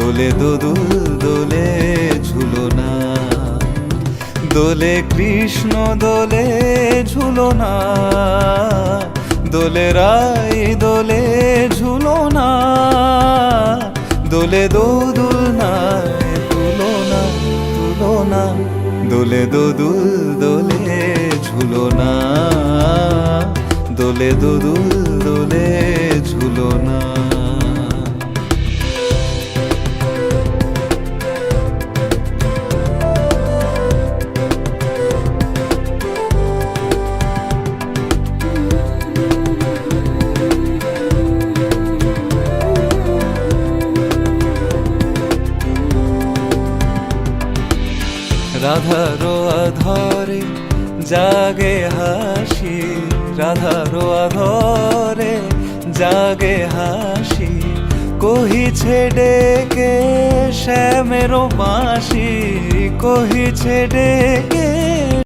দোলে দোদুল, দোলে ঝুলনা। দোলে কৃষ্ণ, দোলে ঝুলনা। দোলে রায়, দোলে ঝুলনা। দোলে দোদুল নাই তুলনা তুলনা। দোলে দোদুল, দোলে ঝুলনা। দোলে দোদুল, দোলে ঝুলনা। রাধারো আধরে জাগে হাসি। রাধারো আধরে জাগে হাসি। কহিছে ডেকে শ্যামেরো মাসি কহিছে ডেকে